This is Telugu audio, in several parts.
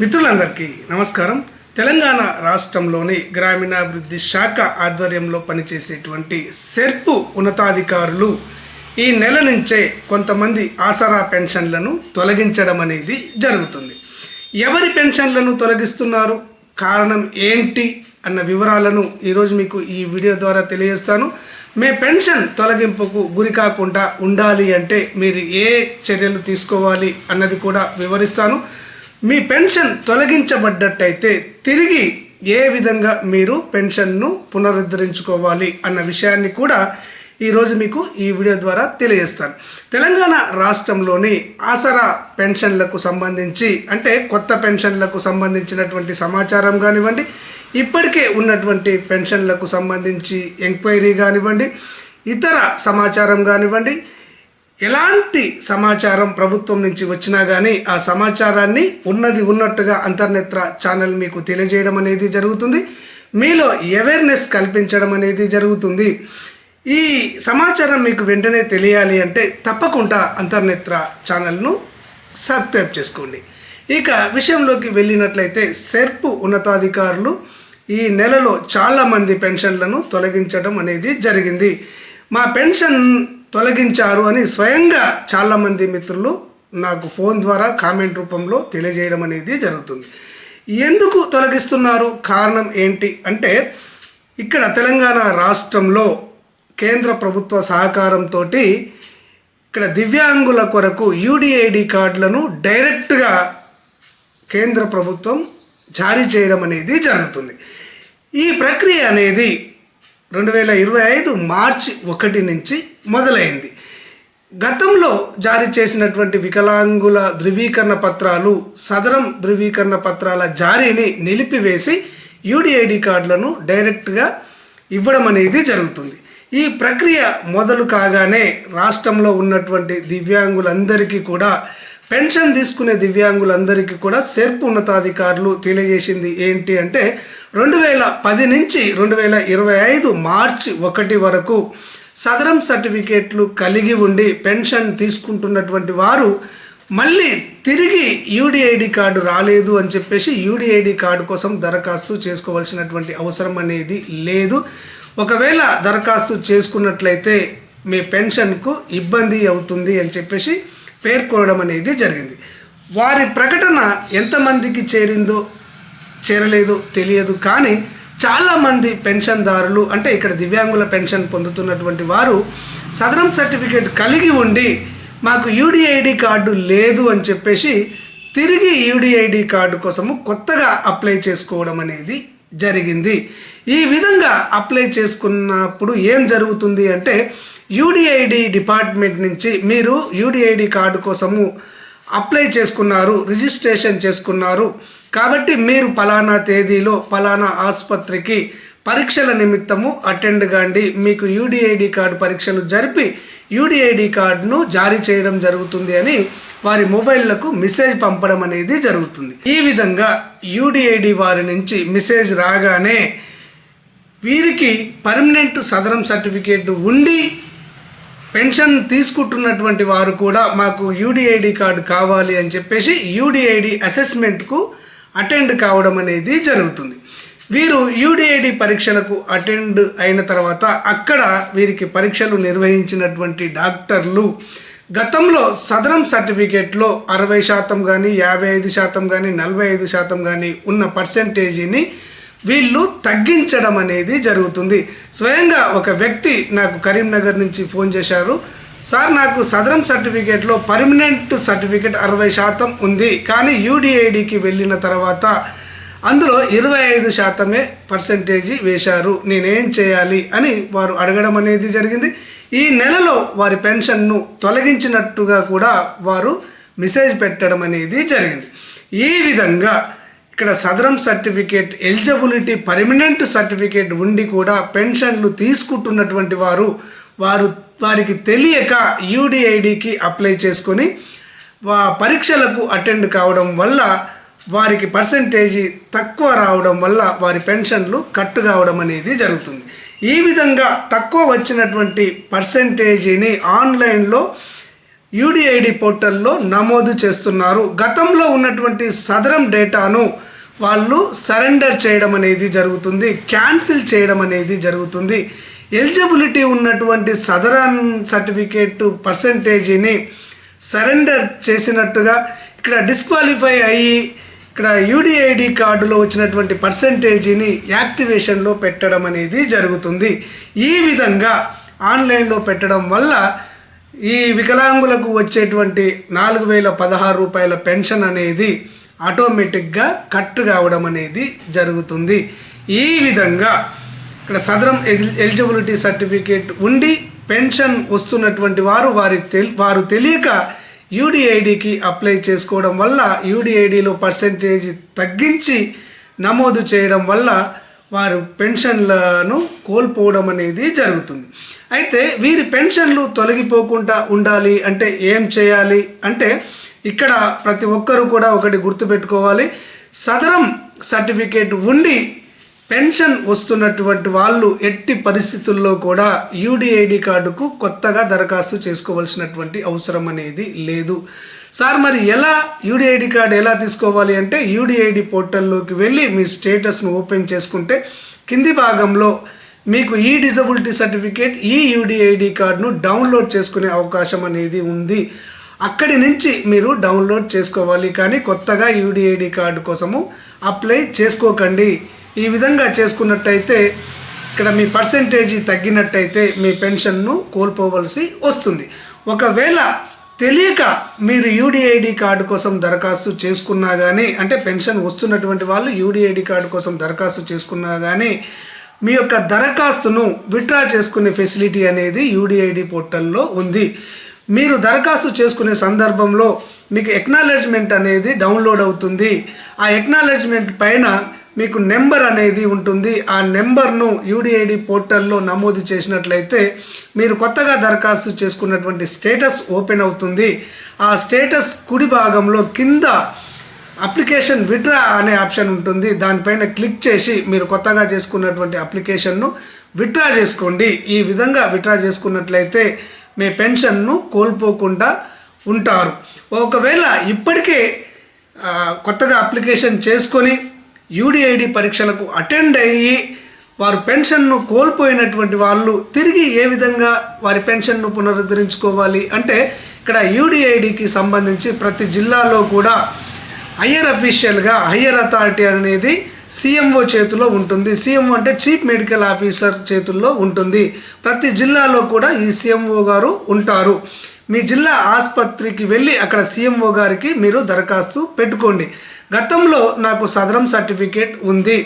మిత్రులందరికీ నమస్కారం. తెలంగాణ రాష్ట్రంలోని గ్రామీణాభివృద్ధి శాఖ ఆధ్వర్యంలో పనిచేసేటువంటి సెర్పు ఉన్నతాధికారులు ఈ నెల నుంచే కొంతమంది ఆసరా పెన్షన్లను తొలగించడం అనేది జరుగుతుంది. ఎవరి పెన్షన్లను తొలగిస్తున్నారు? కారణం ఏంటి? అన్న వివరాలను ఈరోజు మీకు ఈ వీడియో ద్వారా తెలియజేస్తాను. మీ పెన్షన్ తొలగింపుకు గురి కాకుండా ఉండాలి అంటే మీరు ఏ చర్యలు తీసుకోవాలి అన్నది కూడా వివరిస్తాను. మీ పెన్షన్ తొలగించబడ్డట్టయితే తిరిగి ఏ విధంగా మీరు పెన్షన్ను పునరుద్ధరించుకోవాలి అన్న విషయాన్ని కూడా ఈరోజు మీకు ఈ వీడియో ద్వారా తెలియజేస్తాను. తెలంగాణ రాష్ట్రంలోని ఆసరా పెన్షన్లకు సంబంధించి అంటే కొత్త పెన్షన్లకు సంబంధించినటువంటి సమాచారం కానివ్వండి ఇప్పటికే ఉన్నటువంటి పెన్షన్లకు సంబంధించి ఎంక్వైరీ కానివ్వండి ఇతర సమాచారం కానివ్వండి ఎలాంటి సమాచారం ప్రభుత్వం నుంచి వచ్చినా కానీ ఆ సమాచారాన్ని ఉన్నది ఉన్నట్టుగా అంతర్నేత్ర ఛానల్ మీకు తెలియజేయడం అనేది జరుగుతుంది. మీలో అవేర్నెస్ కల్పించడం అనేది జరుగుతుంది. ఈ సమాచారం మీకు వెంటనే తెలియాలి అంటే తప్పకుండా అంతర్నేత్ర ఛానల్ను సబ్స్క్రైబ్ చేసుకోండి. ఇక విషయంలోకి వెళ్ళినట్లయితే సెర్పు ఉన్నతాధికారులు ఈ నెలలో చాలామంది పెన్షన్లను తొలగించడం అనేది జరిగింది. మా పెన్షన్ తొలగించారు అని స్వయంగా చాలామంది మిత్రులు నాకు ఫోన్ ద్వారా కామెంట్ రూపంలో తెలియజేయడం అనేది జరుగుతుంది. ఎందుకు తొలగిస్తున్నారు? కారణం ఏంటి? అంటే ఇక్కడ తెలంగాణ రాష్ట్రంలో కేంద్ర ప్రభుత్వ సహకారంతో ఇక్కడ దివ్యాంగుల కొరకు యూడిఐడి కార్డులను డైరెక్ట్గా కేంద్ర ప్రభుత్వం జారీ చేయడం అనేది జరుగుతుంది. ఈ ప్రక్రియ అనేది రెండు వేల ఇరవై ఐదు మార్చి ఒకటి నుంచి మొదలైంది. గతంలో జారీ చేసినటువంటి వికలాంగుల ధృవీకరణ పత్రాలు సదరం ధృవీకరణ పత్రాల జారీని నిలిపివేసి యూడిఐడి కార్డులను డైరెక్ట్గా ఇవ్వడం అనేది జరుగుతుంది. ఈ ప్రక్రియ మొదలు కాగానే రాష్ట్రంలో ఉన్నటువంటి దివ్యాంగులందరికీ కూడా పెన్షన్ తీసుకునే దివ్యాంగులందరికీ కూడా సెర్పు ఉన్నతాధికారులు తెలియజేసింది ఏంటి అంటే రెండు వేల పది నుంచి రెండు వేల ఇరవై ఐదు మార్చి ఒకటి వరకు సదరం సర్టిఫికేట్లు కలిగి ఉండి పెన్షన్ తీసుకుంటున్నటువంటి వారు మళ్ళీ తిరిగి యూడిఐడి కార్డు రాలేదు అని చెప్పేసి యూడిఐడి కార్డు కోసం దరఖాస్తు చేసుకోవాల్సినటువంటి అవసరం అనేది లేదు. ఒకవేళ దరఖాస్తు చేసుకున్నట్లయితే మీ పెన్షన్కు ఇబ్బంది అవుతుంది అని చెప్పేసి పేర్కొనడం అనేది జరిగింది. వారి ప్రకటన ఎంతమందికి చేరిందో చేరలేదు తెలియదు. కానీ చాలామంది పెన్షన్దారులు అంటే ఇక్కడ దివ్యాంగుల పెన్షన్ పొందుతున్నటువంటి వారు సదరం సర్టిఫికేట్ కలిగి ఉండి మాకు యూడిఐడి కార్డు లేదు అని చెప్పేసి తిరిగి యూడిఐడి కార్డు కోసము కొత్తగా అప్లై చేసుకోవడం అనేది జరిగింది. ఈ విధంగా అప్లై చేసుకున్నప్పుడు ఏం జరుగుతుంది అంటే యూడిఐడి డిపార్ట్మెంట్ నుంచి మీరు యూడిఐడి కార్డు కోసము అప్లై చేసుకున్నారు రిజిస్ట్రేషన్ చేసుకున్నారు. కాబట్టి మీరు పలానా తేదీలో పలానా ఆసుపత్రికి పరీక్షల నిమిత్తము అటెండ్ కాండి. మీకు యూడిఐడి కార్డు పరీక్షలు జరిపి యూడిఐడి కార్డును జారీ చేయడం జరుగుతుంది అని వారి మొబైళ్ళకు మెసేజ్ పంపడం అనేది జరుగుతుంది. ఈ విధంగా యూడిఐడి వారి నుంచి మెసేజ్ రాగానే వీరికి పర్మనెంట్ సదరం సర్టిఫికేట్ ఉండి పెన్షన్ తీసుకుంటున్నటువంటి వారు కూడా మాకు యూడిఐడి కార్డు కావాలి అని చెప్పేసి యూడిఐడి అసెస్మెంట్కు అటెండ్ కావడం అనేది జరుగుతుంది. వీరు యూడిఐడి పరీక్షలకు అటెండ్ అయిన తర్వాత అక్కడ వీరికి పరీక్షలు నిర్వహించినటువంటి డాక్టర్లు గతంలో సదరం సర్టిఫికేట్లో అరవై శాతం కానీ యాభై ఐదు శాతం కానీ నలభై ఐదు శాతం కానీ ఉన్న పర్సెంటేజీని వీళ్ళు తగ్గించడం అనేది జరుగుతుంది. స్వయంగా ఒక వ్యక్తి నాకు కరీంనగర్ నుంచి ఫోన్ చేశారు. సార్ నాకు సదరం సర్టిఫికేట్లో పర్మనెంట్ సర్టిఫికేట్ అరవై శాతం ఉంది కానీ యూడిఐడికి వెళ్ళిన తర్వాత అందులో ఇరవై ఐదు శాతమే పర్సంటేజీ వేశారు. నేనేం చేయాలి? అని వారు అడగడం అనేది జరిగింది. ఈ నెలలో వారి పెన్షన్ను తొలగించినట్టుగా కూడా వారు మెసేజ్ పెట్టడం అనేది జరిగింది. ఈ విధంగా ఇక్కడ Sadaram certificate eligibility permanent certificate ఉండి కూడా పెన్షన్లు తీసుకుంటున్నటువంటి వారు వారు వారికి తెలియక యూడిఐడికి అప్లై చేసుకొని వా పరీక్షలకు అటెండ్ కావడం వల్ల వారికి పర్సంటేజీ తక్కువ రావడం వల్ల వారి పెన్షన్లు కట్టు కావడం అనేది జరుగుతుంది. ఈ విధంగా తక్కువ వచ్చినటువంటి పర్సంటేజీని ఆన్లైన్లో యూడిఐడి పోర్టల్లో నమోదు చేస్తున్నారు. గతంలో ఉన్నటువంటి సదరం డేటాను వాళ్ళు సరెండర్ చేయడం అనేది జరుగుతుంది క్యాన్సిల్ చేయడం అనేది జరుగుతుంది. ఎలిజిబిలిటీ ఉన్నటువంటి సదరన్ సర్టిఫికేట్ పర్సంటేజీని సరెండర్ చేసినట్టుగా ఇక్కడ డిస్క్వాలిఫై అయ్యి ఇక్కడ యూడిఐడి కార్డులో వచ్చినటువంటి పర్సంటేజీని యాక్టివేషన్లో పెట్టడం అనేది జరుగుతుంది. ఈ విధంగా ఆన్లైన్లో పెట్టడం వల్ల ఈ వికలాంగులకు వచ్చేటువంటి నాలుగు వేల పదహారు రూపాయల పెన్షన్ అనేది ఆటోమేటిక్గా కట్ కావడం అనేది జరుగుతుంది. ఈ విధంగా ఇక్కడ సదరం ఎలి- ఎలిజిబిలిటీ సర్టిఫికేట్ ఉండి పెన్షన్ వస్తున్నటువంటి వారు వారి తెలి వారు తెలియక యూడిఐడికి అప్లై చేసుకోవడం వల్ల యూడిఐడిలో పర్సంటేజ్ తగ్గించి నమోదు చేయడం వల్ల వారు పెన్షన్లను కోల్పోవడం అనేది జరుగుతుంది. అయితే వీరి పెన్షన్లు తొలగిపోకుండా ఉండాలి అంటే ఏం చేయాలి అంటే ఇక్కడ ప్రతి ఒక్కరూ కూడా ఒకటి గుర్తుపెట్టుకోవాలి. సదరం సర్టిఫికేట్ ఉండి పెన్షన్ వస్తున్నటువంటి వాళ్ళు ఎట్టి పరిస్థితుల్లో కూడా యూడిఐడి కార్డుకు కొత్తగా దరఖాస్తు చేసుకోవాల్సినటువంటి అవసరం అనేది లేదు. సార్ మరి ఎలా యూడిఐడి కార్డు ఎలా తీసుకోవాలి అంటే యూడిఐడి పోర్టల్లోకి వెళ్ళి మీ స్టేటస్ను ఓపెన్ చేసుకుంటే కింది భాగంలో మీకు ఈ డిజబిలిటీ సర్టిఫికేట్ ఈ యూడిఐడి కార్డును డౌన్లోడ్ చేసుకునే అవకాశం అనేది ఉంది. అక్కడి నుంచి మీరు డౌన్లోడ్ చేసుకోవాలి కానీ కొత్తగా యూడిఐడి కార్డు కోసము అప్లై చేసుకోకండి. ఈ విధంగా చేసుకున్నట్టయితే ఇక్కడ మీ పర్సంటేజీ తగ్గినట్టయితే మీ పెన్షన్ను కోల్పోవలసి వస్తుంది. ఒకవేళ తెలియక మీరు యూడిఐడి కార్డు కోసం దరఖాస్తు చేసుకున్నా కానీ అంటే పెన్షన్ వస్తున్నటువంటి వాళ్ళు యూడిఐడి కార్డు కోసం దరఖాస్తు చేసుకున్నా కానీ మీ యొక్క దరఖాస్తును విత్డ్రా చేసుకునే ఫెసిలిటీ అనేది యూడిఐడి పోర్టల్లో ఉంది. మీరు దరఖాస్తు చేసుకునే సందర్భంలో మీకు ఎక్నాలెడ్జ్మెంట్ అనేది డౌన్లోడ్ అవుతుంది. ఆ ఎక్నాలెడ్జ్మెంట్ పైన మీకు నెంబర్ అనేది ఉంటుంది. ఆ నెంబర్ను యూడిఐడి పోర్టల్లో నమోదు చేసినట్లయితే మీరు కొత్తగా దరఖాస్తు చేసుకున్నటువంటి స్టేటస్ ఓపెన్ అవుతుంది. ఆ స్టేటస్ కుడి భాగంలో కింద అప్లికేషన్ విడ్రా అనే ఆప్షన్ ఉంటుంది. దానిపైన క్లిక్ చేసి మీరు కొత్తగా చేసుకున్నటువంటి అప్లికేషన్ను విత్డ్రా చేసుకోండి. ఈ విధంగా విత్డ్రా చేసుకున్నట్లయితే మీ పెన్షన్ను కోల్పోకుండా ఉంటారు. ఒకవేళ ఇప్పటికే కొత్తగా అప్లికేషన్ చేసుకొని యూడిఐడి పరీక్షలకు అటెండ్ అయ్యి వారు పెన్షన్ను కోల్పోయినటువంటి వాళ్ళు తిరిగి ఏ విధంగా వారి పెన్షన్ను పునరుద్ధరించుకోవాలి అంటే ఇక్కడ యూడిఐడికి సంబంధించి ప్రతి జిల్లాలో కూడా హయ్యర్ అఫీషియల్గా హయ్యర్ అథారిటీ అనేది సీఎంఓ చేతిలో ఉంటుంది. సీఎంఓ అంటే చీఫ్ మెడికల్ ఆఫీసర్ చేతుల్లో ఉంటుంది. ప్రతి జిల్లాలో కూడా ఈ సీఎంఓ గారు ఉంటారు. మీ జిల్లా ఆసుపత్రికి వెళ్ళి అక్కడ సీఎంఓ గారికి మీరు దరఖాస్తు పెట్టుకోండి. గతంలో నాకు సదరం సర్టిఫికేట్ ఉంది.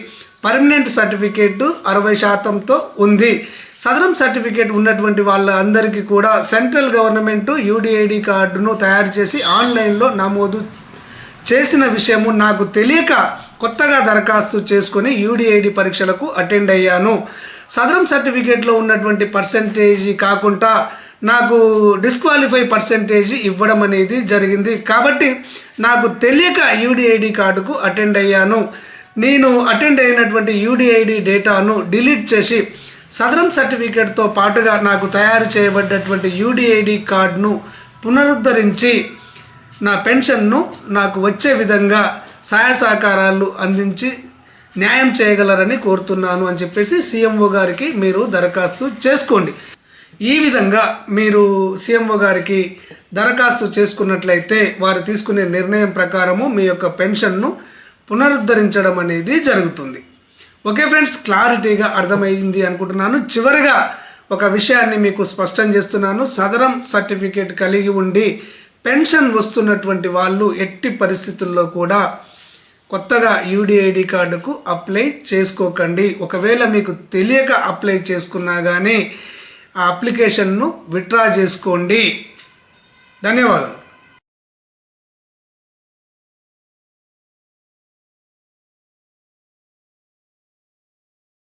పర్మనెంట్ సర్టిఫికేట్ అరవై శాతంతో ఉంది. సదరం సర్టిఫికేట్ ఉన్నటువంటి వాళ్ళందరికీ కూడా సెంట్రల్ గవర్నమెంట్ యూడిఐడి కార్డును తయారు చేసి ఆన్లైన్లో నమోదు చేసిన విషయము నాకు తెలియక కొత్తగా దరఖాస్తు చేసుకొని యూడిఐడి పరీక్షలకు అటెండ్ అయ్యాను. సదరం సర్టిఫికేట్లో ఉన్నటువంటి పర్సంటేజీ కాకుండా నాకు డిస్క్వాలిఫై పర్సంటేజ్ ఇవ్వడం అనేది జరిగింది. కాబట్టి నాకు తెలియక యూడిఐడి కార్డుకు అటెండ్ అయ్యాను. నేను అటెండ్ అయినటువంటి యూడిఐడి డేటాను డిలీట్ చేసి సదరం సర్టిఫికేట్తో పాటుగా నాకు తయారు చేయబడ్డటువంటి యూడిఐడి కార్డును పునరుద్ధరించి నా పెన్షన్ను నాకు వచ్చే విధంగా సహాయ సహకారాలు అందించి న్యాయం చేయగలరని కోరుతున్నాను అని చెప్పేసి సీఎంఓ గారికి మీరు దరఖాస్తు చేసుకోండి. ఈ విధంగా మీరు సీఎంఓ గారికి దరఖాస్తు చేసుకున్నట్లయితే వారు తీసుకునే నిర్ణయం ప్రకారము మీ యొక్క పెన్షన్ను పునరుద్ధరించడం అనేది జరుగుతుంది. ఓకే ఫ్రెండ్స్ క్లారిటీగా అర్థమైంది అనుకుంటున్నాను. చివరిగా ఒక విషయాన్ని మీకు స్పష్టం చేస్తున్నాను. సదరం సర్టిఫికేట్ కలిగి ఉండి పెన్షన్ వస్తున్నటువంటి వాళ్ళు ఎట్టి పరిస్థితుల్లో కూడా కొత్తగా యూడిఐడి కార్డుకు అప్లై చేసుకోకండి. ఒకవేళ మీకు తెలియక అప్లై చేసుకున్నా కానీ ఆ అప్లికేషన్ను విత్డ్రా చేసుకోండి. ధన్యవాదాలు.